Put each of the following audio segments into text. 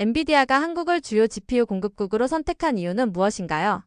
엔비디아가 한국을 주요 GPU 공급국으로 선택한 이유는 무엇인가요?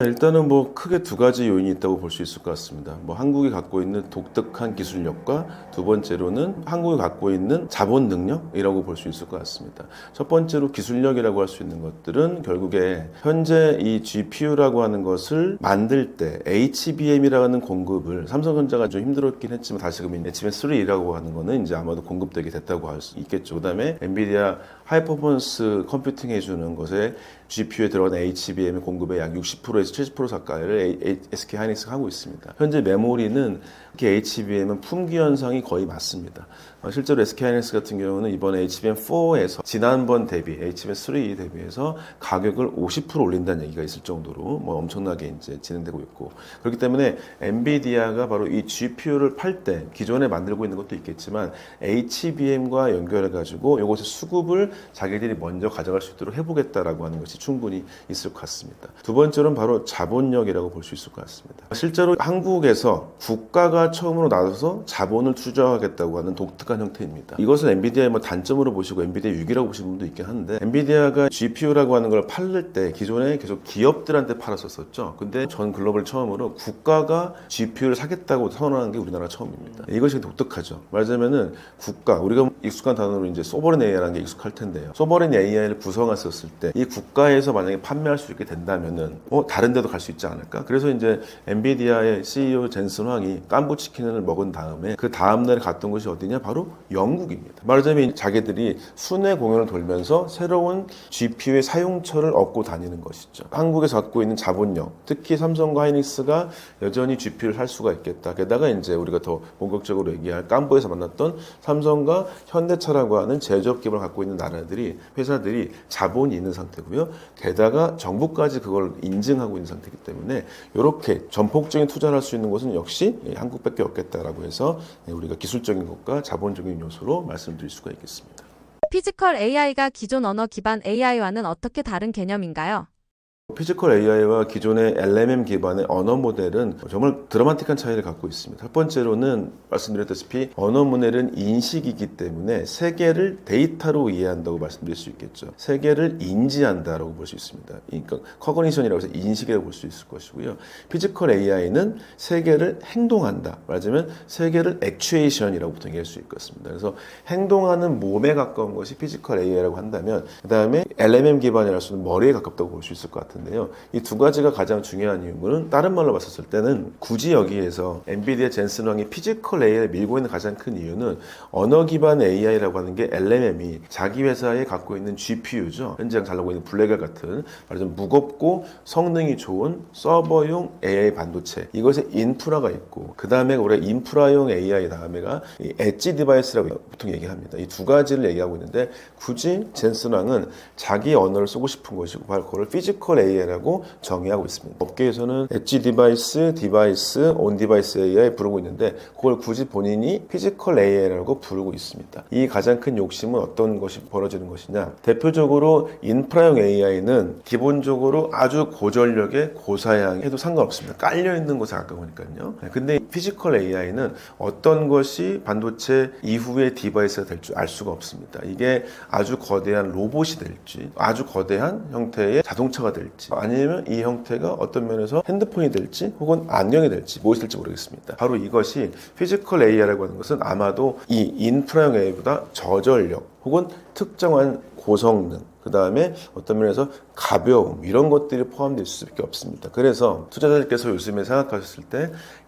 일단은 뭐 크게 두 가지 요인이 있다고 볼 수 있을 것 같습니다. 뭐 한국이 갖고 있는 독특한 기술력과 두 번째로는 한국이 갖고 있는 자본 능력이라고 볼 수 있을 것 같습니다. 첫 번째로 기술력이라고 할 수 있는 것들은 결국에 현재 이 GPU라고 하는 것을 만들 때 HBM이라는 공급을 삼성전자가 좀 힘들었긴 했지만 다시금 HBM3라고 하는 거는 이제 아마도 공급되게 됐다고 할 수 있겠죠. 그다음에 엔비디아 하이퍼포먼스 컴퓨팅 해주는 것에 GPU에 들어간 HBM의 공급의 약 60%에서 70% 가까이를 SK 하이닉스가 하고 있습니다. 현재 메모리는 특히 HBM은 품귀 현상이 거의 맞습니다. 어, 실제로 SK 하이닉스 같은 경우는 이번에 HBM4에서 지난번 대비 HBM3 대비해서 가격을 50% 올린다는 얘기가 있을 정도로 뭐 엄청나게 이제 진행되고 있고 그렇기 때문에 엔비디아가 바로 이 GPU를 팔 때 기존에 만들고 있는 것도 있겠지만 HBM과 연결해 가지고 이것의 수급을 자기들이 먼저 가져갈 수 있도록 해보겠다라고 하는 것이 충분히 있을 것 같습니다. 두 번째로는 바로 자본력이라고 볼 수 있을 것 같습니다. 실제로 한국에서 국가가 처음으로 나서서 자본을 투자하겠다고 하는 독특한 형태입니다. 이것을 엔비디아의 뭐 단점으로 보시고 엔비디아 위기라고 보시는 분도 있긴 한데 엔비디아가 GPU라고 하는 걸 팔을 때 기존에 계속 기업들한테 팔았었었죠. 근데 전 글로벌 처음으로 국가가 GPU를 사겠다고 선언하는 게 우리나라 처음입니다. 이것이 독특하죠. 말하자면은 국가 우리가 익숙한 단어로 이제 소버린 AI라는 게 익숙할 텐데요. 소버린 AI를 구성했었을 때 이 국가에서 만약에 판매할 수 있게 된다면은 어 다른 데도 갈 수 있지 않을까? 그래서 이제 엔비디아의 CEO 젠슨 황이 깐부 치킨을 먹은 다음에 그 다음 날에 갔던 곳이 어디냐? 바로 영국입니다. 말하자면 자기들이 순회 공연을 돌면서 새로운 GPU의 사용처를 얻고 다니는 것이죠. 한국에서 갖고 있는 자본력, 특히 삼성과 하이닉스가 여전히 GPU를 살 수가 있겠다. 게다가 이제 우리가 더 본격적으로 얘기할 깐부에서 만났던 삼성과 현대차라고 하는 제조업 기업을 갖고 있는 나라들이 회사들이 자본이 있는 상태고요. 게다가 정부까지 그걸 인증하고 있는 상태이기 때문에 이렇게 전폭적인 투자를 할 수 있는 곳은 역시 한국 밖에 없겠다라고 해서 우리가 기술적인 것과 자본적인 요소로 말씀드릴 수가 있겠습니다. 피지컬 AI가 기존 언어 기반 AI와는 어떻게 다른 개념인가요? 피지컬 AI와 기존의 LMM 기반의 언어 모델은 정말 드라마틱한 차이를 갖고 있습니다. 첫 번째로는 말씀드렸다시피 언어 모델은 인식이기 때문에 세계를 데이터로 이해한다고 말씀드릴 수 있겠죠. 세계를 인지한다라고 볼 수 있습니다. 그러니까 커그니션이라고 해서 인식이라고 볼 수 있을 것이고요. 피지컬 AI는 세계를 행동한다. 말하자면 세계를 액추에이션이라고 보통 얘기할 수 있겠습니다. 그래서 행동하는 몸에 가까운 것이 피지컬 AI라고 한다면 그 다음에 LMM 기반이라고 수는 머리에 가깝다고 볼 수 있을 것 같은데 요. 이 두 가지가 가장 중요한 이유는 다른 말로 봤었을 때는 굳이 여기에서 엔비디아 젠슨 왕이 피지컬 AI를 밀고 있는 가장 큰 이유는 언어 기반 AI라고 하는 게 LMM이 자기 회사에 갖고 있는 GPU죠. 현재 잘 나오고 있는 블랙엘 같은 말하자면 무겁고 성능이 좋은 서버용 AI 반도체 이것에 인프라가 있고 그 다음에 우리 인프라용 AI 다음에가 이 엣지 디바이스라고 보통 얘기합니다. 이 두 가지를 얘기하고 있는데 굳이 젠슨 왕은 자기 언어를 쓰고 싶은 것이고 바로 그걸 피지컬 AI 라고 정의하고 있습니다. 업계에서는 엣지 디바이스, 디바이스, 온 디바이스 AI 부르고 있는데 그걸 굳이 본인이 피지컬 AI라고 부르고 있습니다. 이 가장 큰 욕심은 어떤 것이 벌어지는 것이냐? 대표적으로 인프라용 AI는 기본적으로 아주 고전력의 고사양 해도 상관없습니다. 깔려 있는 것에 가까우니까요. 근데 피지컬 AI는 어떤 것이 반도체 이후의 디바이스가 될 줄 알 수가 없습니다. 이게 아주 거대한 로봇이 될지, 아주 거대한 형태의 자동차가 될지, 아니면 이 형태가 어떤 면에서 핸드폰이 될지, 혹은 안경이 될지, 무엇이 될지 모르겠습니다. 바로 이것이 피지컬 AI라고 하는 것은 아마도 이 인프라용 AI보다 저전력, 혹은 특정한 고성능, 그 다음에 어떤 면에서 가벼움 이런 것들이 포함될 수밖에 없습니다. 그래서 투자자들께서 요즘에 생각하셨을 때이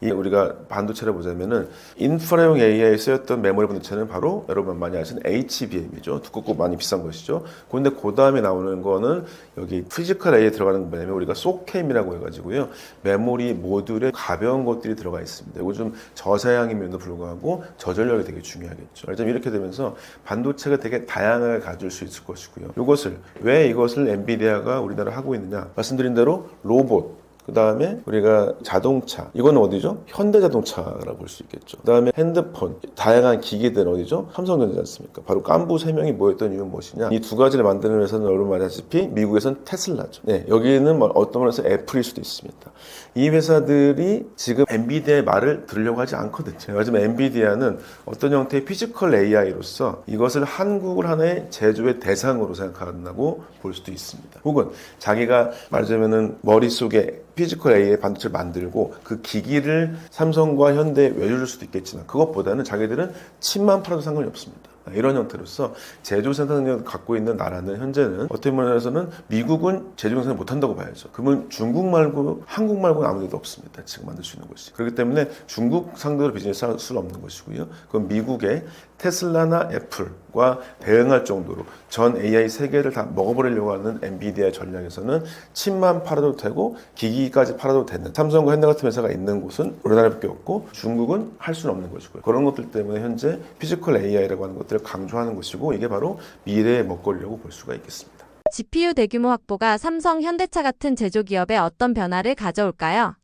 우리가 반도체를 보자면은 인프라용 AI에 쓰였던 메모리 반도체는 바로 여러분 많이 아시는 HBM이죠. 두껍고 많이 비싼 것이죠. 그런데 그 다음에 나오는 거는 여기 피지컬 AI에 들어가는 거 뭐냐면 우리가 소캠이라고 해가지고요. 메모리 모듈에 가벼운 것들이 들어가 있습니다. 이거 좀 저사양임에도 불구하고 저전력이 되게 중요하겠죠. 말하자면 이렇게 되면서 반도체가 되게 다양하게 가질 수 있을 것이고요. 이것을 왜 이것을 엔비디아가 우리나라 하고 있느냐? 말씀드린 대로 로봇, 그그 다음에 우리가 자동차. 이거는 어디죠? 현대자동차라고 볼 수 있겠죠. 그 다음에 핸드폰, 다양한 기기들 어디죠? 삼성전자지 않습니까? 바로 깐부 세 명이 모였던 이유는 무엇이냐? 이 두 가지를 만드는 회사는 여러분 말하시피 미국에선 테슬라죠. 네, 여기는 뭐 어떤 면에서 애플일 수도 있습니다. 이 회사들이 지금 엔비디아의 말을 들으려고 하지 않거든요. 요즘 엔비디아는 어떤 형태의 피지컬 AI로서 이것을 한국을 하나의 제조의 대상으로 생각한다고 볼 수도 있습니다. 혹은 자기가 말하자면은 머릿속에 피지컬 AI 반도체를 만들고 그 기기를 삼성과 현대에 외줄 수도 있겠지만 그것보다는 자기들은 칩만 팔아도 상관이 없습니다. 이런 형태로서 제조 생산력을 갖고 있는 나라는 현재는 어떻게 말해서는 미국은 제조 생산 못한다고 봐야죠. 그러면 중국 말고 한국 말고는 아무 데도 없습니다. 지금 만들 수 있는 것이. 그렇기 때문에 중국 상대로 비즈니스 할 수는 없는 것이고요. 그건 미국의 테슬라나 애플과 대응할 정도로 전 AI 세계를 다 먹어버리려고 하는 엔비디아의 전략에서는 칩만 팔아도 되고 기기까지 팔아도 되는 삼성과 현대 같은 회사가 있는 곳은 우리나라밖에 없고 중국은 할 수는 없는 것이고요. 그런 것들 때문에 현재 피지컬 AI라고 하는 것 들을 강조하는 것이고 이게 바로 미래의 먹거리라고 볼 수가 있겠습니다. GPU 대규모 확보가 삼성, 현대차 같은 제조 기업에 어떤 변화를 가져올까요?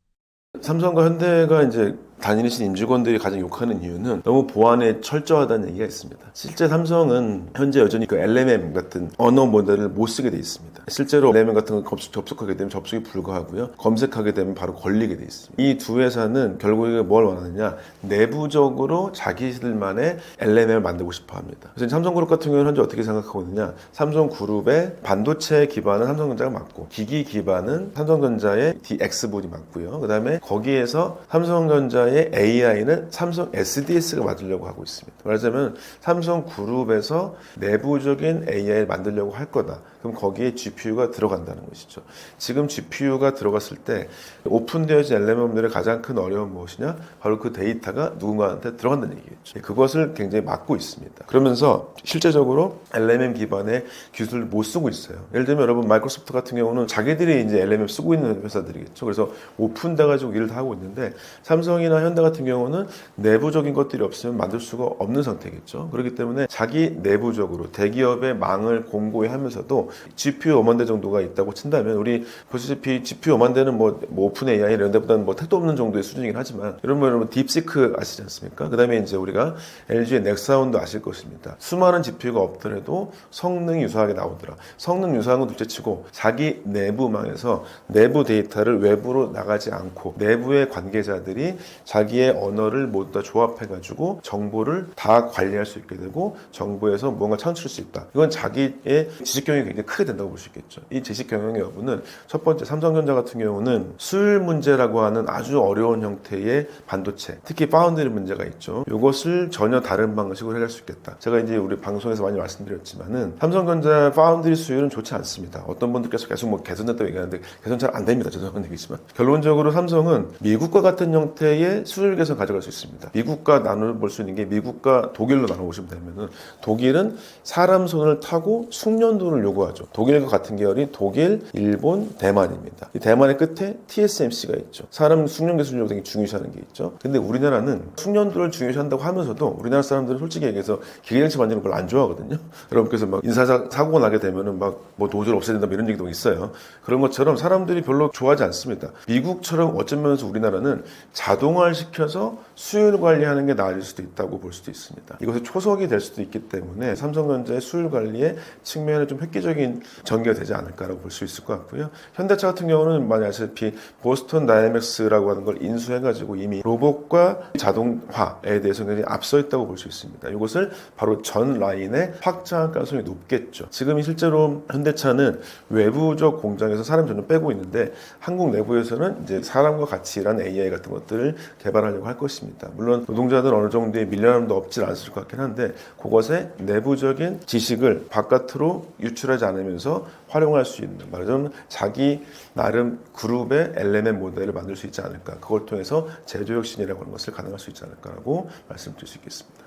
삼성과 현대가 이제 다니신 임직원들이 가장 욕하는 이유는 너무 보안에 철저하다는 얘기가 있습니다. 실제 삼성은 현재 여전히 그 LMM 같은 언어 모델을 못 쓰게 돼 있습니다. 실제로 LMM 같은 거 접속, 접속하게 되면 접속이 불가하고요. 검색하게 되면 바로 걸리게 돼 있습니다. 이 두 회사는 결국에 뭘 원하느냐? 내부적으로 자기들만의 LMM을 만들고 싶어 합니다. 그래서 삼성그룹 같은 경우는 현재 어떻게 생각하고 있느냐? 삼성그룹의 반도체 기반은 삼성전자가 맞고 기기 기반은 삼성전자의 DX본이 맞고요. 그 다음에 거기에서 삼성전자 의 AI는 삼성 SDS가 맞으려고 하고 있습니다. 말하자면 삼성 그룹에서 내부적인 AI를 만들려고 할 거다. 그럼 거기에 GPU가 들어간다는 것이죠. 지금 GPU가 들어갔을 때 오픈되어진 LLM들의 가장 큰 어려움은 무엇이냐? 바로 그 데이터가 누군가한테 들어간다는 얘기겠죠. 그것을 굉장히 막고 있습니다. 그러면서 실제적으로 LLM 기반의 기술을 못 쓰고 있어요. 예를 들면 여러분 마이크로소프트 같은 경우는 자기들이 이제 LLM 쓰고 있는 회사들이겠죠. 그래서 오픈돼 가지고 일을 다 하고 있는데 삼성이나 현대 같은 경우는 내부적인 것들이 없으면 만들 수가 없는 상태겠죠. 그렇기 때문에 자기 내부적으로 대기업의 망을 공고히 하면서도 GPU 5만 대 정도가 있다고 친다면 우리 보시다시피 GPU 5만 대는 뭐, 뭐 오픈 AI 이런 데보다는 뭐 택도 없는 정도의 수준이긴 하지만 여러분 여러분 딥시크 아시지 않습니까? 그다음에 이제 우리가 LG의 넥사운드 아실 것입니다. 수많은 GPU가 없더라도 성능이 유사하게 나오더라. 성능 유사한 건 둘째치고 자기 내부망에서 내부 데이터를 외부로 나가지 않고 내부의 관계자들이 자기의 언어를 모두 다 조합해가지고 정보를 다 관리할 수 있게 되고 정보에서 뭔가 창출할 수 있다. 이건 자기의 지식 경영이 굉장히 크게 된다고 볼 수 있겠죠. 이 지식 경영의 여부는 첫 번째 삼성전자 같은 경우는 수율 문제라고 하는 아주 어려운 형태의 반도체, 특히 파운드리 문제가 있죠. 이것을 전혀 다른 방식으로 해결할 수 있겠다. 제가 이제 우리 방송에서 많이 말씀드렸지만은 삼성전자 파운드리 수율은 좋지 않습니다. 어떤 분들께서 계속 뭐 개선됐다고 얘기하는데 개선 잘 안 됩니다. 죄송한 얘기지만 결론적으로 삼성은 미국과 같은 형태의 수율 개선 가져갈 수 있습니다. 미국과 나눠볼 수 있는 게 미국과 독일로 나눠보시면 되면은 독일은 사람 손을 타고 숙련도를 요구하 죠. 독일과 같은 계열이 독일, 일본, 대만입니다. 이 대만의 끝에 TSMC가 있죠. 사람 숙련 기술력을 되게 중요시하는 게 있죠. 근데 우리나라는 숙련도를 중요시한다고 하면서도 우리나라 사람들은 솔직히 얘기해서 기계장치 만드는 걸 안 좋아하거든요. 여러분께서 막 인사사 사고가 나게 되면은 막 뭐 도저히 없애야 된다 뭐 이런 얘기도 있어요. 그런 것처럼 사람들이 별로 좋아하지 않습니다. 미국처럼 어쩌 면에서 우리나라는 자동화를 시켜서 수율 관리하는 게 나아질 수도 있다고 볼 수도 있습니다. 이것이 초석이 될 수도 있기 때문에 삼성전자의 수율 관리의 측면에 좀 획기적인 전개가 되지 않을까라고 볼 수 있을 것 같고요. 현대차 같은 경우는 많이 아시다시피 보스턴 다이맥스라고 하는 걸 인수해가지고 이미 로봇과 자동화에 대해서 굉장히 앞서 있다고 볼 수 있습니다. 이것을 바로 전 라인에 확장할 가능성이 높겠죠. 지금 실제로 현대차는 외부적 공장에서 사람 전혀 빼고 있는데 한국 내부에서는 이제 사람과 같이 일하는 AI 같은 것들을 개발하려고 할 것입니다. 물론 노동자들 어느 정도의 밀려남도 없지 않을 것 같긴 한데 그것에 내부적인 지식을 바깥으로 유출하지 않으면서 활용할 수 있는 말하자면 자기 나름 그룹의 LMM 모델을 만들 수 있지 않을까 그걸 통해서 제조 혁신이라고 하는 것을 가능할 수 있지 않을까라고 말씀드릴 수 있겠습니다.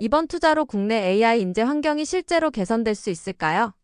이번 투자로 국내 AI 인재 환경이 실제로 개선될 수 있을까요?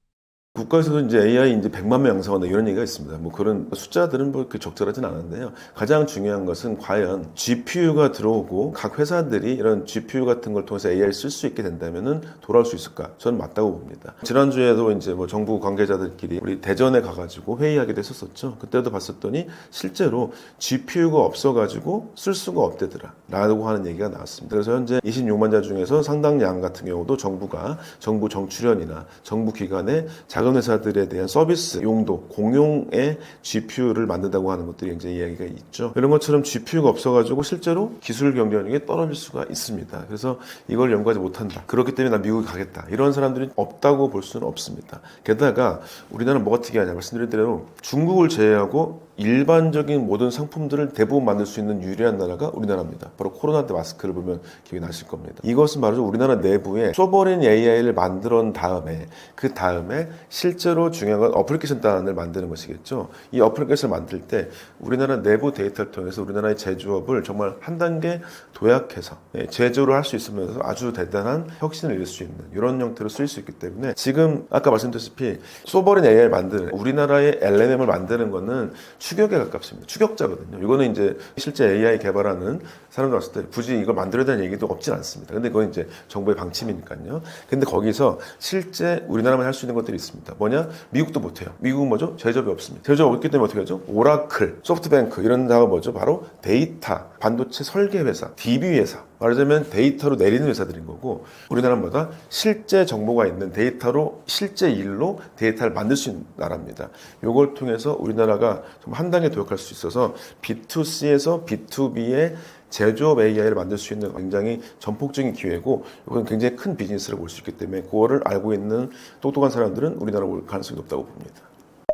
국가에서도 이제 AI 이제 100만 명 양성한다 이런 얘기가 있습니다. 뭐 그런 숫자들은 뭐 그렇게 적절하진 않은데요. 가장 중요한 것은 과연 GPU가 들어오고 각 회사들이 이런 GPU 같은 걸 통해서 AI를 쓸 수 있게 된다면은 돌아올 수 있을까? 저는 맞다고 봅니다. 지난주에도 이제 뭐 정부 관계자들끼리 우리 대전에 가가지고 회의하기도 했었었죠. 그때도 봤었더니 실제로 GPU가 없어가지고 쓸 수가 없대더라. 라고 하는 얘기가 나왔습니다. 그래서 현재 26만 자 중에서 상당량 같은 경우도 정부가 정부 정출연이나 정부 기관의 작은 회사들에 대한 서비스 용도 공용의 GPU를 만든다고 하는 것들이 굉장히 이야기가 있죠. 이런 것처럼 GPU가 없어가지고 실제로 기술 경쟁력이 떨어질 수가 있습니다. 그래서 이걸 연구하지 못한다. 그렇기 때문에 나 미국에 가겠다. 이런 사람들이 없다고 볼 수는 없습니다. 게다가 우리나라는 뭐가 특이하냐 말씀드린 대로 중국을 제외하고 일반적인 모든 상품들을 대부분 만들 수 있는 유일한 나라가 우리나라입니다. 바로 코로나 때 마스크를 보면 기억이 나실 겁니다. 이것은 말이죠. 우리나라 내부에 소버린 AI를 만들어 온 다음에 그 다음에 실제로 중요한 건 어플리케이션 단을 만드는 것이겠죠. 이 어플리케이션을 만들 때 우리나라 내부 데이터를 통해서 우리나라의 제조업을 정말 한 단계 도약해서 예, 제조를 할 수 있으면서 아주 대단한 혁신을 이룰 수 있는 이런 형태로 쓰일 수 있기 때문에 지금 아까 말씀드렸다시피 소버린 AI를 만드는 우리나라의 LLM을 만드는 거는 추격에 가깝습니다. 추격자거든요. 이거는 이제 실제 AI 개발하는 사람들 왔을 때 굳이 이걸 만들어야 되는 얘기도 없진 않습니다. 근데 그건 이제 정부의 방침이니까요. 근데 거기서 실제 우리나라만 할 수 있는 것들이 있습니다. 뭐냐? 미국도 못해요. 미국은 뭐죠? 제조업이 없습니다. 제조업 없기 때문에 어떻게 하죠? 오라클, 소프트뱅크 이런 데가 뭐죠? 바로 데이터, 반도체 설계 회사, DB 회사. 말하자면 데이터로 내리는 회사들인 거고 우리나라는 뭐다? 실제 정보가 있는 데이터로 실제 일로 데이터를 만들 수 있는 나라입니다. 이걸 통해서 우리나라가 좀 한 단계 도약할 수 있어서 B2C에서 B2B의 제조업 AI를 만들 수 있는 굉장히 전폭적인 기회고 이건 굉장히 큰 비즈니스를 볼 수 있기 때문에 그거를 알고 있는 똑똑한 사람들은 우리나라 올 가능성이 높다고 봅니다.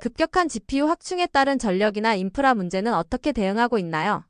급격한 GPU 확충에 따른 전력이나 인프라 문제는 어떻게 대응하고 있나요?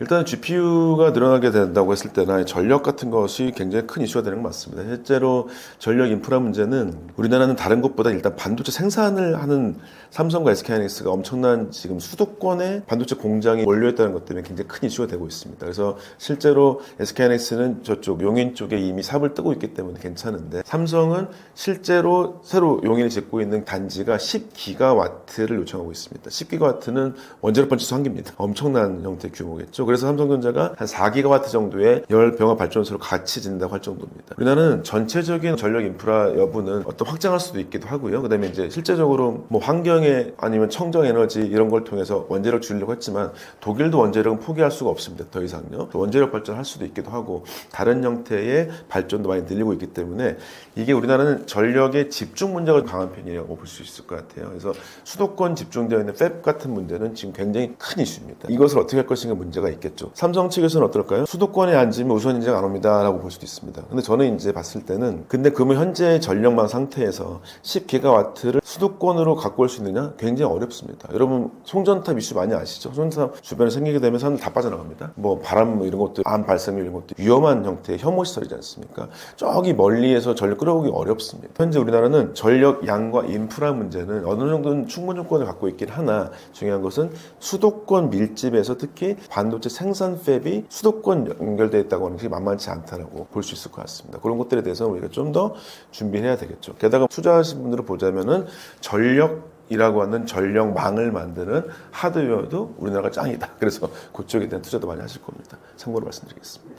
일단 GPU가 늘어나게 된다고 했을 때나 전력 같은 것이 굉장히 큰 이슈가 되는 건 맞습니다. 실제로 전력 인프라 문제는 우리나라는 다른 것보다 일단 반도체 생산을 하는 삼성과 SK하이닉스가 엄청난 지금 수도권의 반도체 공장이 몰려있다는 것 때문에 굉장히 큰 이슈가 되고 있습니다. 그래서 실제로 SK하이닉스는 저쪽 용인 쪽에 이미 삽을 뜨고 있기 때문에 괜찮은데 삼성은 실제로 새로 용인을 짓고 있는 단지가 10기가와트를 요청하고 있습니다. 10기가와트는 원자력 발전소 한 개입니다. 엄청난 형태의 규모겠죠. 그래서 삼성전자가 한 4기가와트 정도의 열 병합 발전소를 같이 짓는다고 할 정도입니다. 우리나라는 전체적인 전력 인프라 여부는 어떤 확장할 수도 있기도 하고요. 그다음에 이제 실제적으로 뭐 환경에 아니면 청정 에너지 이런 걸 통해서 원자력 줄이려고 했지만 독일도 원자력은 포기할 수가 없습니다. 더 이상요. 원자력 발전할 수도 있기도 하고 다른 형태의 발전도 많이 늘리고 있기 때문에 이게 우리나라는 전력의 집중 문제가 강한 편이라고 볼 수 있을 것 같아요. 그래서 수도권 집중되어 있는 팹 같은 문제는 지금 굉장히 큰 이슈입니다. 이것을 어떻게 할 것인가 문제가 있겠죠. 삼성 측에서는 어떨까요? 수도권에 앉으면 우선 인증 안 옵니다라고 볼 수도 있습니다. 근데 저는 이제 봤을 때는 근데 그러면 현재 전력망 상태에서 10기가와트를 수도권으로 갖고 올 수 있느냐? 굉장히 어렵습니다. 여러분 송전탑 이슈 많이 아시죠? 송전탑 주변에 생기게 되면 사람들 다 빠져나갑니다. 뭐 바람 뭐 이런 것들, 암 발생률 이런 것들 위험한 형태의 혐오 시설이지 않습니까? 저기 멀리에서 전력 끌어오기 어렵습니다. 현재 우리나라는 전력 양과 인프라 문제는 어느 정도는 충분 조건을 갖고 있긴 하나 중요한 것은 수도권 밀집에서 특히 반도체 생산 팹이 수도권 연결되어 있다고 하는 게 만만치 않다라고 볼 수 있을 것 같습니다. 그런 것들에 대해서 우리가 좀 더 준비해야 되겠죠. 게다가 투자하신 분들을 보자면은 전력 이라고 하는 전력망을 만드는 하드웨어도 우리나라가 짱이다. 그래서 그쪽에 대한 투자도 많이 하실 겁니다. 참고로 말씀드리겠습니다.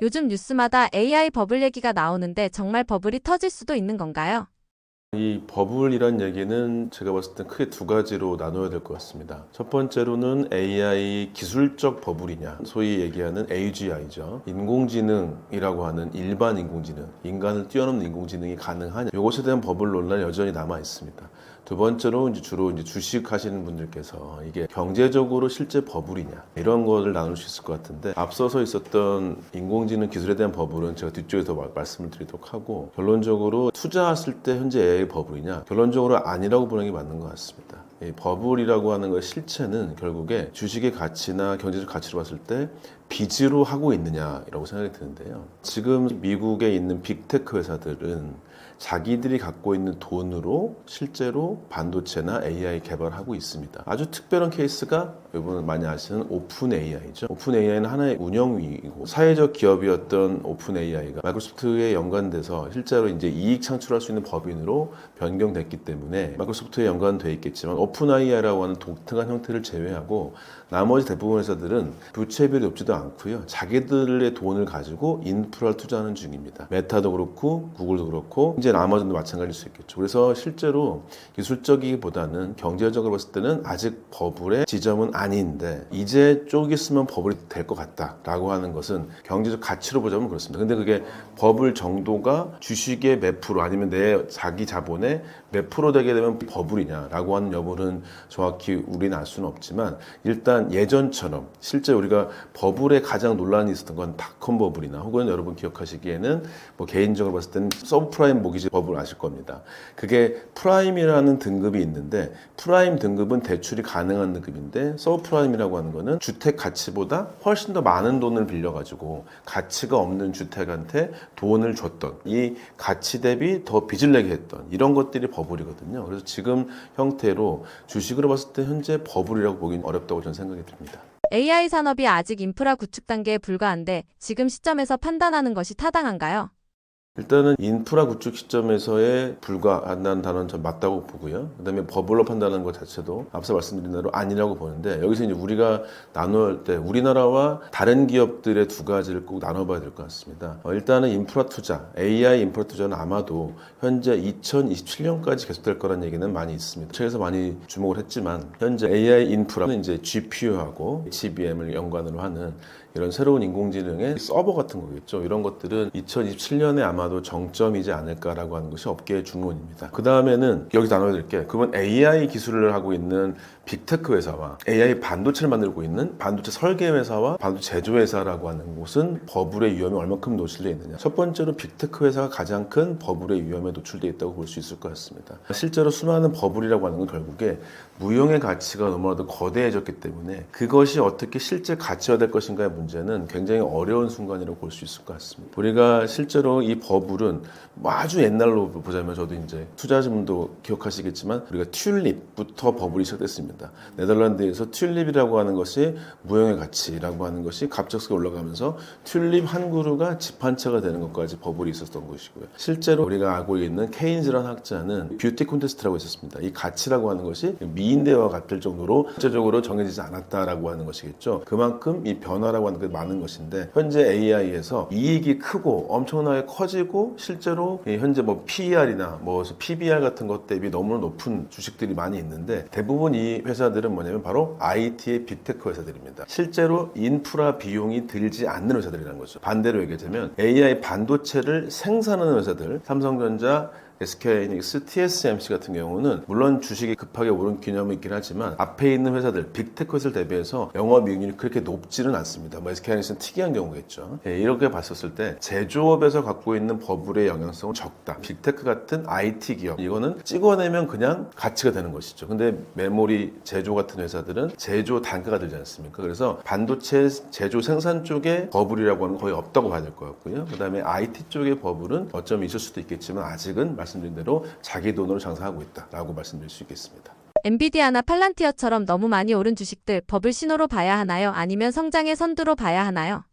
요즘 뉴스마다 AI 버블 얘기가 나오는데 정말 버블이 터질 수도 있는 건가요? 이 버블이란 얘기는 제가 봤을 때 크게 두 가지로 나눠야 될 것 같습니다. 첫 번째로는 AI 기술적 버블이냐, 소위 얘기하는 AGI죠. 인공지능이라고 하는 일반 인공지능, 인간을 뛰어넘는 인공지능이 가능하냐, 이것에 대한 버블 논란이 여전히 남아 있습니다. 두 번째로 이제 주로 이제 주식 하시는 분들께서 이게 경제적으로 실제 버블이냐 이런 거를 나눌 수 있을 것 같은데 앞서서 있었던 인공지능 기술에 대한 버블은 제가 뒤쪽에서 마- 말씀을 드리도록 하고 결론적으로 투자했을 때 현재 AI 버블이냐 결론적으로 아니라고 보는 게 맞는 것 같습니다. 이 버블이라고 하는 것의 실체는 결국에 주식의 가치나 경제적 가치로 봤을 때 빚으로 하고 있느냐라고 생각이 드는데요. 지금 미국에 있는 빅테크 회사들은 자기들이 갖고 있는 돈으로 실제로 반도체나 AI 개발하고 있습니다. 아주 특별한 케이스가 여러분 많이 아시는 오픈 AI죠. 오픈 AI는 하나의 운영위이고 사회적 기업이었던 오픈 AI가 마이크로소프트에 연관돼서 실제로 이제 이익 창출할 수 있는 법인으로 변경됐기 때문에 마이크로소프트에 연관돼 있겠지만 오픈 AI라고 하는 독특한 형태를 제외하고 나머지 대부분 회사들은 부채 비율이 높지도 않고요. 자기들의 돈을 가지고 인프라를 투자하는 중입니다. 메타도 그렇고 구글도 그렇고 이제 아마존도 마찬가지일 수 있겠죠. 그래서 실제로 기술적이기보다는 경제적으로 봤을 때는 아직 버블의 지점은 아닌데 이제 쪽이 쓰면 버블이 될 것 같다라고 하는 것은 경제적 가치로 보자면 그렇습니다. 근데 그게 버블 정도가 주식의 몇 프로 아니면 내 자기 자본의 몇 프로 되게 되면 버블이냐라고 하는 여부는 정확히 우리는 알 수는 없지만 일단 예전처럼 실제 우리가 버블에 가장 논란이 있었던 건 닷컴 버블이나 혹은 여러분 기억하시기에는 뭐 개인적으로 봤을 때는 서브프라임 모기지 버블 아실 겁니다. 그게 프라임이라는 등급이 있는데 프라임 등급은 대출이 가능한 등급인데 서브프라임이라고 하는 거는 주택 가치보다 훨씬 더 많은 돈을 빌려가지고 가치가 없는 주택한테 돈을 줬던 이 가치 대비 더 빚을 내게 했던 이런 것들이 버블이거든요. 그래서 지금 형태로 주식으로 봤을 때 현재 버블이라고 보기는 어렵다고 저는 생각 이 듭니다. AI 산업이 아직 인프라 구축 단계에 불과한데 지금 시점에서 판단하는 것이 타당한가요? 일단은 인프라 구축 시점에서의 불가한다는 단어는 전 맞다고 보고요. 그다음에 판단하는 것 자체도 앞서 말씀드린 대로 아니라고 보는데 여기서 이제 우리가 나눌 때 우리나라와 다른 기업들의 두 가지를 꼭 나눠봐야 될 것 같습니다. 어, 일단은 인프라 투자, AI 인프라 투자는 아마도 현재 2027년까지 계속될 거라는 얘기는 많이 있습니다. 책에서 많이 주목을 했지만 현재 AI 인프라는 이제 GPU하고 HBM을 연관으로 하는 이런 새로운 인공지능의 서버 같은 거겠죠. 이런 것들은 2027년에 아마도 정점이지 않을까라고 하는 것이 업계의 중론입니다. 그 다음에는 여기 나눠야 될 게 그건 AI 기술을 하고 있는 빅테크 회사와 AI 반도체를 만들고 있는 반도체 설계 회사와 반도체 제조 회사라고 하는 곳은 버블의 위험에 얼마큼 노출되어 있느냐. 첫 번째로 빅테크 회사가 가장 큰 버블의 위험에 노출되어 있다고 볼 수 있을 것 같습니다. 실제로 수많은 버블이라고 하는 건 결국에 무형의 가치가 너무나도 거대해졌기 때문에 그것이 어떻게 실제 가치화 될 것인가의 문제는 굉장히 어려운 순간이라고 볼 수 있을 것 같습니다. 우리가 실제로 이 버블은 뭐 아주 옛날로 보자면 저도 이제 투자자분도 기억하시겠지만 우리가 튤립부터 버블이 시작됐습니다. 네덜란드에서 튤립이라고 하는 것이 무형의 가치라고 하는 것이 갑작스레 올라가면서 튤립 한 그루가 집 한 채가 되는 것까지 버블이 있었던 것이고요. 실제로 우리가 알고 있는 케인즈라는 학자는 뷰티 콘테스트라고 있었습니다. 이 가치라고 하는 것이 미인대와 같을 정도로 구체적으로 정해지지 않았다라고 하는 것이겠죠. 그만큼 이 변화라고 하는 게 많은 것인데 현재 AI에서 이익이 크고 엄청나게 커지고 실제로 이 현재 뭐 PER이나 뭐 PBR 같은 것 대비 너무나 높은 주식들이 많이 있는데 대부분 이 회사들은 뭐냐면 바로 IT의 빅테크 회사들입니다. 실제로 인프라 비용이 들지 않는 회사들이라는 거죠. 반대로 얘기하자면 AI 반도체를 생산하는 회사들, 삼성전자 SK하이닉스, TSMC 같은 경우는 물론 주식이 급하게 오른 기념이 있긴 하지만 앞에 있는 회사들, 빅테크 회사를 대비해서 영업이익률이 그렇게 높지는 않습니다. 뭐 SK하이닉스는 특이한 경우겠죠. 예, 이렇게 봤었을 때 제조업에서 갖고 있는 버블의 영향성은 적다. 빅테크 같은 IT 기업 이거는 찍어내면 그냥 가치가 되는 것이죠. 근데 메모리 제조 같은 회사들은 제조 단가가 들지 않습니까? 그래서 반도체 제조 생산 쪽에 버블이라고 하는 건 거의 없다고 봐야 될 것 같고요. 그다음에 IT 쪽의 버블은 어쩌면 있을 수도 있겠지만 아직은 말씀드린 대로 자기 돈으로 장사하고 있다라고 말씀드릴 수 있겠습니다. 엔비디아나 팔란티어처럼 너무 많이 오른 주식들 버블 신호로 봐야 하나요? 아니면 성장의 선두로 봐야 하나요?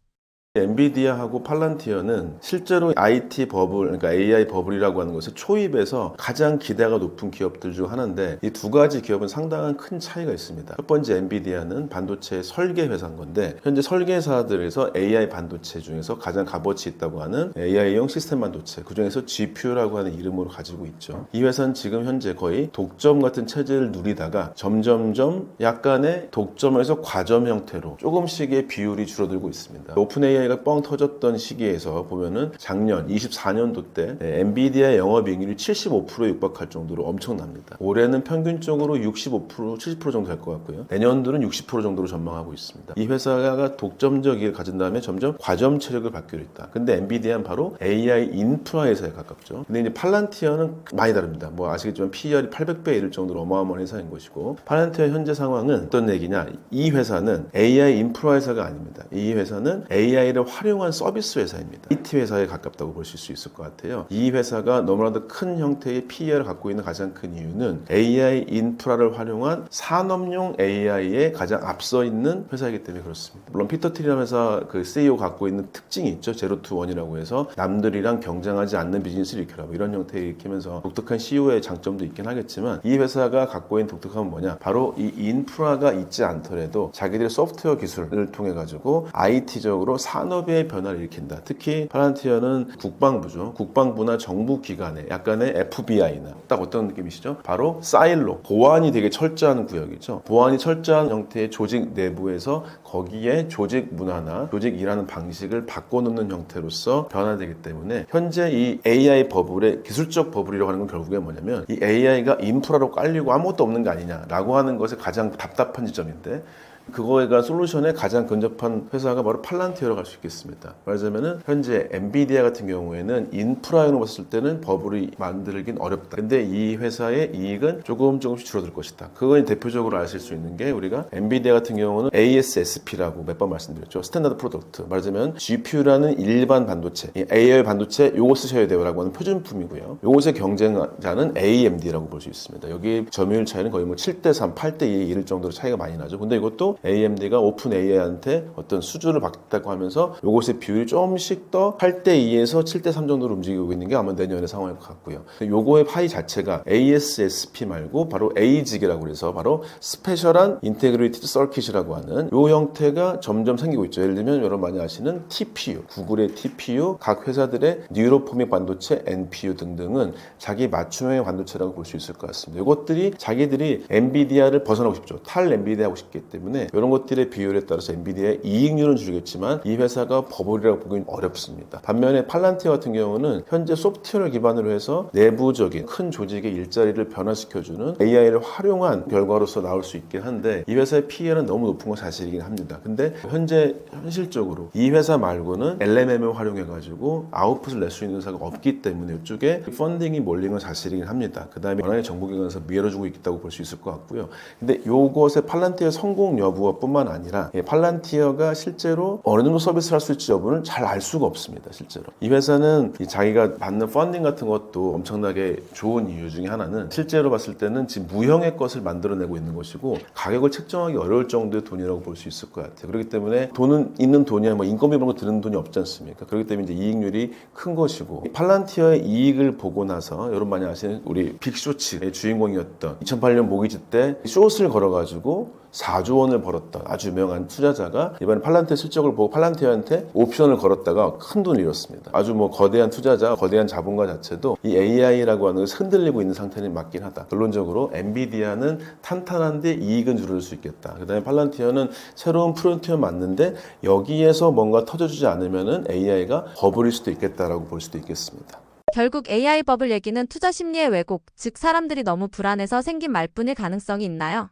엔비디아하고 팔란티어는 실제로 IT 버블, 그러니까 AI 버블이라고 하는 것을 초입에서 가장 기대가 높은 기업들 중 하나인데 이 두 가지 기업은 상당한 큰 차이가 있습니다. 첫 번째 엔비디아는 반도체 설계 회사인 건데 현재 설계사들에서 AI 반도체 중에서 가장 값어치 있다고 하는 AI용 시스템 반도체 그 중에서 GPU라고 하는 이름으로 가지고 있죠. 이 회사는 지금 현재 거의 독점 같은 체제를 누리다가 점점점 약간의 독점에서 과점 형태로 조금씩의 비율이 줄어들고 있습니다. 오픈 AI 가 뻥 터졌던 시기에서 보면은 작년 24년도 때 네, 엔비디아 영업이익률이 75%에 육박할 정도로 엄청납니다. 올해는 평균적으로 65% 70% 정도 될 것 같고요. 내년도는 60% 정도로 전망하고 있습니다. 이 회사가 독점적 이익을 가진 다음에 점점 과점 체력을 받기로 했다. 근데 엔비디아는 바로 AI 인프라 회사에 가깝죠. 근데 이제 팔란티어는 많이 다릅니다. 뭐 아시겠지만 PER이 800배 이를 정도로 어마어마한 회사인 것이고 팔란티어 현재 상황은 어떤 얘기냐? 이 회사는 AI 인프라 회사가 아닙니다. 이 회사는 AI를 AI를 활용한 서비스 회사입니다. IT 회사에 가깝다고 보실 수 있을 것 같아요. 이 회사가 너무나도 큰 형태의 PE를 갖고 있는 가장 큰 이유는 AI 인프라를 활용한 산업용 AI에 가장 앞서 있는 회사이기 때문에 그렇습니다. 물론 피터 트리라는 회사 그 CEO 갖고 있는 특징이 있죠. 제로 투 원이라고 해서 남들이랑 경쟁하지 않는 비즈니스를 일으키라 뭐 이런 형태를 일으키면서 독특한 CEO의 장점도 있긴 하겠지만 이 회사가 갖고 있는 독특함은 뭐냐? 바로 이 인프라가 있지 않더라도 자기들의 소프트웨어 기술을 통해 가지고 IT적으로 산 업의 변화를 일으킨다. 특히 팔란티어는 국방부죠. 국방부나 정부 기관의 약간의 FBI나 딱 어떤 느낌이시죠? 바로 사일로 보안이 되게 철저한 구역이죠. 보안이 철저한 형태의 조직 내부에서 거기에 조직 문화나 조직 일하는 방식을 바꿔놓는 형태로서 변화되기 때문에 현재 이 AI 버블의 기술적 버블이라고 하는 건 결국에 뭐냐면 이 AI가 인프라로 깔리고 아무것도 없는 게 아니냐라고 하는 것에 가장 답답한 지점인데 그거가 솔루션에 가장 근접한 회사가 바로 팔란티어라고 할수 있겠습니다. 말하자면은 현재 엔비디아 같은 경우에는 인프라로 봤을 때는 버블이 만들긴 어렵다. 근데 이 회사의 이익은 조금 조금씩 줄어들 것이다. 그건 대표적으로 아실 수 있는 게 우리가 엔비디아 같은 경우는 ASSP라고 몇 번 말씀드렸죠. 스탠다드 프로덕트. 말하자면 GPU라는 일반 반도체, 이 AI 반도체 요거 쓰셔야 돼요라고 하는 표준품이고요. 요것의 경쟁자는 AMD라고 볼 수 있습니다. 여기 점유율 차이는 거의 뭐 7대 3, 8대 2에 이를 정도로 차이가 많이 나죠. 근데 이것도 AMD가 오픈 AI한테 어떤 수준을 받겠다고 하면서 요것의 비율이 조금씩 더 8대 2에서 7대 3 정도로 움직이고 있는 게 아마 내년의 상황일 것 같고요. 요거의 파이 자체가 ASSP 말고 바로 AG이라고 그래서 바로 스페셜한 인테그레이티드 서킷이라고 하는 요 형태가 점점 생기고 있죠. 예를 들면 여러분 많이 아시는 TPU, 구글의 TPU, 각 회사들의 뉴로포믹 반도체, NPU 등등은 자기 맞춤형의 반도체라고 볼 수 있을 것 같습니다. 이것들이 자기들이 엔비디아를 벗어나고 싶죠. 탈 엔비디아 하고 싶기 때문에 이런 것들의 비율에 따라서 엔비디아의 이익률은 줄겠지만 이 회사가 버블이라고 보기는 어렵습니다. 반면에 팔란티어 같은 경우는 현재 소프트웨어를 기반으로 해서 내부적인 큰 조직의 일자리를 변화시켜주는 AI를 활용한 결과로서 나올 수 있긴 한데 이 회사의 PE는 너무 높은 건 사실이긴 합니다. 근데 현재 현실적으로 이 회사 말고는 LMM을 활용해가지고 아웃풋을 낼 수 있는 회사가 없기 때문에 이쪽에 펀딩이 몰린 건 사실이긴 합니다. 그 다음에 연합의 정부기관에서 밀어주고 있다고 볼 수 있을 것 같고요. 근데 요것의 팔란티어 성공 여부 뿐만 아니라 이 팔란티어가 실제로 어느 정도 서비스를 할 수 있을지 여부는 잘 알 수가 없습니다. 실제로 이 회사는 이 자기가 받는 펀딩 같은 것도 엄청나게 좋은 이유 중에 하나는 실제로 봤을 때는 지금 무형의 것을 만들어내고 있는 것이고 가격을 책정하기 어려울 정도의 돈이라고 볼 수 있을 것 같아요. 그렇기 때문에 돈은 있는 돈이야 뭐 인건비 이런 거 드는 돈이 없지 않습니까? 그렇기 때문에 이제 이익률이 큰 것이고 팔란티어의 이익을 보고 나서 여러분 많이 아시는 우리 빅쇼츠의 주인공이었던 2008년 모기지 때 숏을 걸어가지고 4조 원을 벌었던 아주 유명한 투자자가 이번에 팔란티어 실적을 보고 팔란티어한테 옵션을 걸었다가 큰 돈을 잃었습니다. 아주 뭐 거대한 투자자, 거대한 자본가 자체도 이 AI라고 하는 것을 흔들리고 있는 상태는 맞긴 하다. 결론적으로 엔비디아는 탄탄한데 이익은 줄어들 수 있겠다. 그 다음에 팔란티어는 새로운 프론티어 맞는데 여기에서 뭔가 터져주지 않으면은 AI가 버블일 수도 있겠다라고 볼 수도 있겠습니다. 결국 AI 버블 얘기는 투자 심리의 왜곡, 즉 사람들이 너무 불안해서 생긴 말뿐일 가능성이 있나요?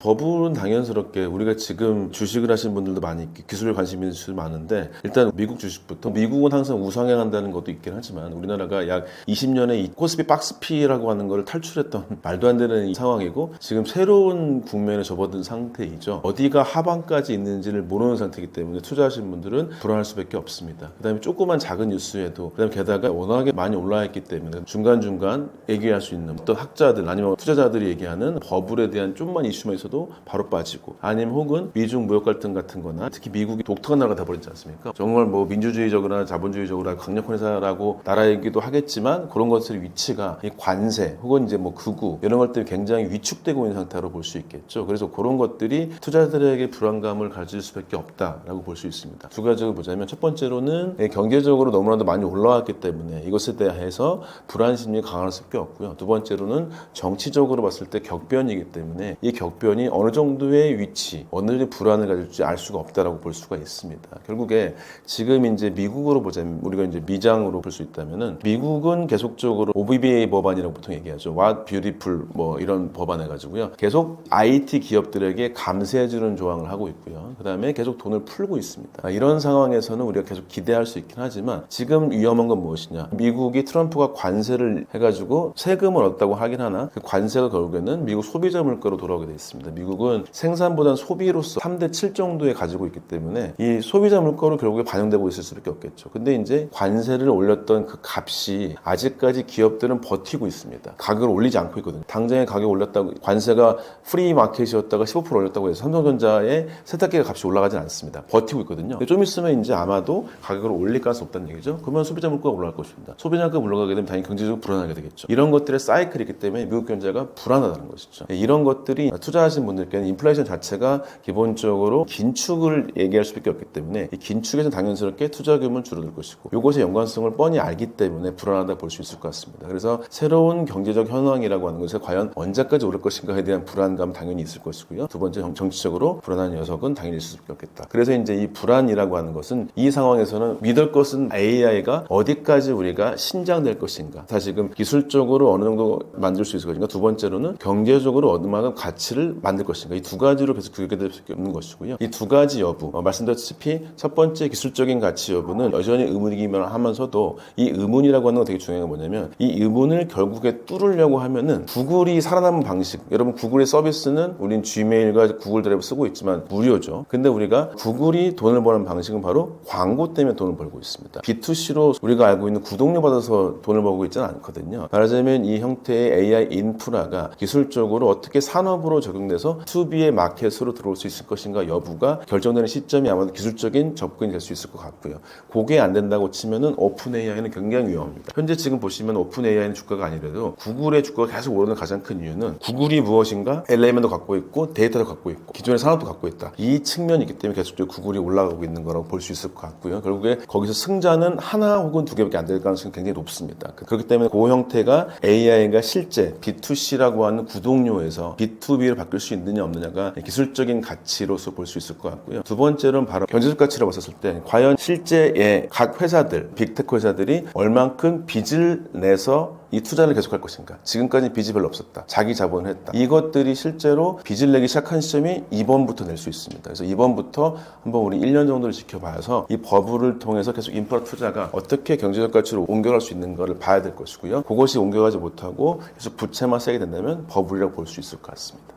버블은 당연스럽게 우리가 지금 주식을 하시는 분들도 많이 기술에 관심 있는 분들 많은데 일단 미국 주식부터 미국은 항상 우상향한다는 것도 있긴 하지만 우리나라가 약 20년에 이 코스피 박스피라고 하는 걸 탈출했던 말도 안 되는 이 상황이고 지금 새로운 국면에 접어든 상태이죠. 어디가 하방까지 있는지를 모르는 상태이기 때문에 투자하시는 분들은 불안할 수밖에 없습니다. 그다음에 조그만 작은 뉴스에도 그다음에 게다가 워낙에 많이 올라와 있기 때문에 중간중간 얘기할 수 있는 어떤 학자들 아니면 투자자들이 얘기하는 버블에 대한 좀만 이슈만 있어도 바로 빠지고 아니면 혹은 미중 무역 갈등 같은 거나 특히 미국이 독특한 나라가 돼버리지 않습니까? 정말 뭐 민주주의적이나 자본주의적으로 강력한 회사라고 나라이기도 하겠지만 그런 것들의 위치가 이 관세 혹은 이제 뭐 극우 이런 것들이 굉장히 위축되고 있는 상태로 볼 수 있겠죠. 그래서 그런 것들이 투자자들에게 불안감을 가질 수밖에 없다라고 볼 수 있습니다. 두 가지를 보자면 첫 번째로는 예, 경제적으로 너무나도 많이 올라왔기 때문에 이것에 대해서 불안 심리가 강할 수밖에 없고요. 두 번째로는 정치적으로 봤을 때 격변이기 때문에 이 격변이 어느 정도의 위치, 어느 정도의 불안을 가질지 알 수가 없다라고 볼 수가 있습니다. 결국에 지금 이제 미국으로 보자면 우리가 이제 미장으로 볼 수 있다면은 미국은 계속적으로 OBBA 법안이라고 보통 얘기하죠. What Beautiful 뭐 이런 법안 해가지고요. 계속 IT 기업들에게 감세해주는 조항을 하고 있고요. 그 다음에 계속 돈을 풀고 있습니다. 아, 이런 상황에서는 우리가 계속 기대할 수 있긴 하지만 지금 위험한 건 무엇이냐? 미국이 트럼프가 관세를 해가지고 세금을 얻었다고 하긴 하나 그 관세가 결국에는 미국 소비자 물가로 돌아오게 돼 있습니다. 없습니다. 미국은 생산보다는 소비로서 3대 7 정도에 가지고 있기 때문에 이 소비자 물가로 결국에 반영되고 있을 수밖에 없겠죠. 근데 이제 관세를 올렸던 그 값이 아직까지 기업들은 버티고 있습니다. 가격을 올리지 않고 있거든요. 당장에 가격 올렸다고 관세가 프리 마켓이었다가 15% 올렸다고 해서 삼성전자의 세탁기가 값이 올라가진 않습니다. 버티고 있거든요. 좀 있으면 이제 아마도 가격을 올릴 가능성이 없다는 얘기죠. 그러면 소비자 물가가 올라갈 것입니다. 소비자 물가가 올라가게 되면 당연히 경제적으로 불안하게 되겠죠. 이런 것들의 사이클이 있기 때문에 미국 경제가 불안하다는 것이죠. 이런 것들이 투자 하신 분들께는 인플레이션 자체가 기본적으로 긴축을 얘기할 수밖에 없기 때문에 이 긴축에서 당연스럽게 투자 규모는 줄어들 것이고 이것의 연관성을 뻔히 알기 때문에 불안하다 볼 수 있을 것 같습니다. 그래서 새로운 경제적 현황이라고 하는 것에 과연 언제까지 오를 것인가에 대한 불안감 당연히 있을 것이고요. 두 번째 정- 정치적으로 불안한 녀석은 당연히 있을 수밖에 없겠다. 그래서 이제 이 불안이라고 하는 것은 이 상황에서는 믿을 것은 AI가 어디까지 우리가 신장될 것인가. 다시금 기술적으로 어느 정도 만들 수 있을 것인가. 두 번째로는 경제적으로 얼마나 가치를 만들 것인가. 이 두 가지로 계속 두게 될 수밖에 없는 것이고요. 이 두 가지 여부 어, 말씀드렸다시피 첫 번째 기술적인 가치 여부는 여전히 의문이기만 하면서도 이 의문이라고 하는 건 되게 중요한 건 뭐냐면 이 의문을 결국에 뚫으려고 하면은 구글이 살아남은 방식 여러분 구글의 서비스는 우린 지메일과 구글 드라이브 쓰고 있지만 무료죠. 근데 우리가 구글이 돈을 버는 방식은 바로 광고 때문에 돈을 벌고 있습니다. B2C로 우리가 알고 있는 구독료 받아서 돈을 벌고 있지는 않거든요. 말하자면 이 형태의 AI 인프라가 기술적으로 어떻게 산업으로 적용 돼서 2B의 마켓으로 들어올 수 있을 것인가 여부가 결정되는 시점이 아마도 기술적인 접근이 될 수 있을 것 같고요. 그게 안 된다고 치면은 오픈 AI는 굉장히 위험합니다. 현재 지금 보시면 오픈 AI는 주가가 아니라도 구글의 주가가 계속 오르는 가장 큰 이유는 구글이 무엇인가 엘레멘도 갖고 있고 데이터도 갖고 있고 기존의 산업도 갖고 있다. 이 측면이 있기 때문에 계속적으로 구글이 올라가고 있는 거라고 볼 수 있을 것 같고요. 결국에 거기서 승자는 하나 혹은 두 개밖에 안 될 가능성이 굉장히 높습니다. 그렇기 때문에 그 형태가 AI가 실제 B2C라고 하는 구독료에서 B2B로 바뀔 수 있느냐 없느냐가 기술적인 가치로서 볼 수 있을 것 같고요. 두 번째로는 바로 경제적 가치라고 봤을 때 과연 실제의 각 회사들, 빅테크 회사들이 얼만큼 빚을 내서 이 투자를 계속할 것인가. 지금까지 빚이 별로 없었다. 자기 자본을 했다. 이것들이 실제로 빚을 내기 시작한 시점이 이번부터 낼 수 있습니다. 그래서 이번부터 한번 우리 1년 정도를 지켜봐서 이 버블을 통해서 계속 인프라 투자가 어떻게 경제적 가치로 옮겨갈 수 있는 것을 봐야 될 것이고요. 그것이 옮겨가지 못하고 계속 부채만 세게 된다면 버블이라고 볼 수 있을 것 같습니다.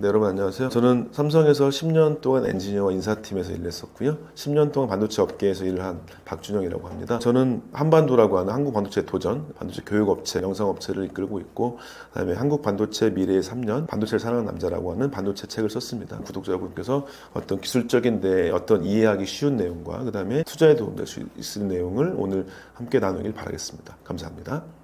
네, 여러분 안녕하세요. 저는 삼성에서 10년 동안 엔지니어와 인사팀에서 일을 했었고요. 10년 동안 반도체 업계에서 일을 한 박준영이라고 합니다. 저는 한반도라고 하는 한국 반도체 도전, 반도체 교육업체, 영상업체를 이끌고 있고 그다음에 한국 반도체 미래의 3년, 반도체를 사랑하는 남자라고 하는 반도체 책을 썼습니다. 구독자분께서 어떤 기술적인 데 어떤 이해하기 쉬운 내용과 그다음에 투자에 도움될 수 있는 내용을 오늘 함께 나누길 바라겠습니다. 감사합니다.